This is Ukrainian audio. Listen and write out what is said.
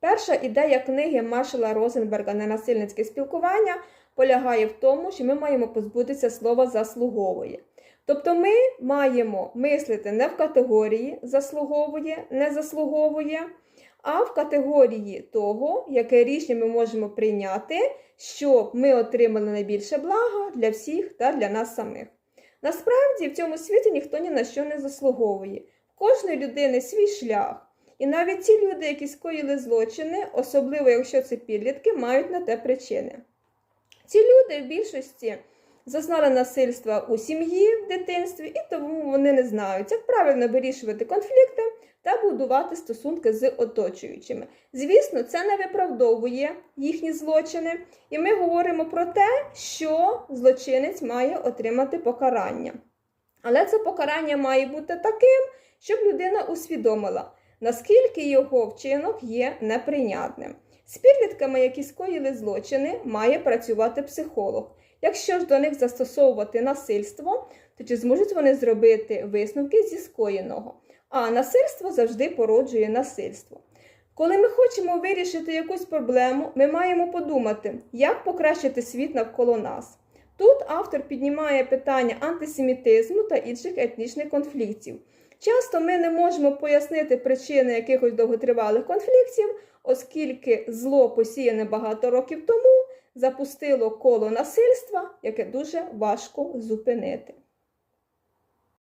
Перша ідея книги Маршала Розенберга Ненасильницьке спілкування полягає в тому, що ми маємо позбутися слова заслуговує. Тобто ми маємо мислити не в категорії заслуговує, не заслуговує, а в категорії того, яке рішення ми можемо прийняти, щоб ми отримали найбільше блага для всіх та для нас самих. Насправді в цьому світі ніхто ні на що не заслуговує. В кожної людини свій шлях. І навіть ті люди, які скоїли злочини, особливо якщо це підлітки, мають на те причини. Ці люди в більшості зазнали насильства у сім'ї в дитинстві, і тому вони не знають, як правильно вирішувати конфлікти та будувати стосунки з оточуючими. Звісно, це не виправдовує їхні злочини, і ми говоримо про те, що злочинець має отримати покарання. Але це покарання має бути таким, щоб людина усвідомила, наскільки його вчинок є неприйнятним. З підлітками, які скоїли злочини, має працювати психолог. Якщо ж до них застосовувати насильство, то чи зможуть вони зробити висновки зі скоєного? А насильство завжди породжує насильство. Коли ми хочемо вирішити якусь проблему, ми маємо подумати, як покращити світ навколо нас. Тут автор піднімає питання антисемітизму та інших етнічних конфліктів. Часто ми не можемо пояснити причини якихось довготривалих конфліктів, оскільки зло посіяне багато років тому запустило коло насильства, яке дуже важко зупинити.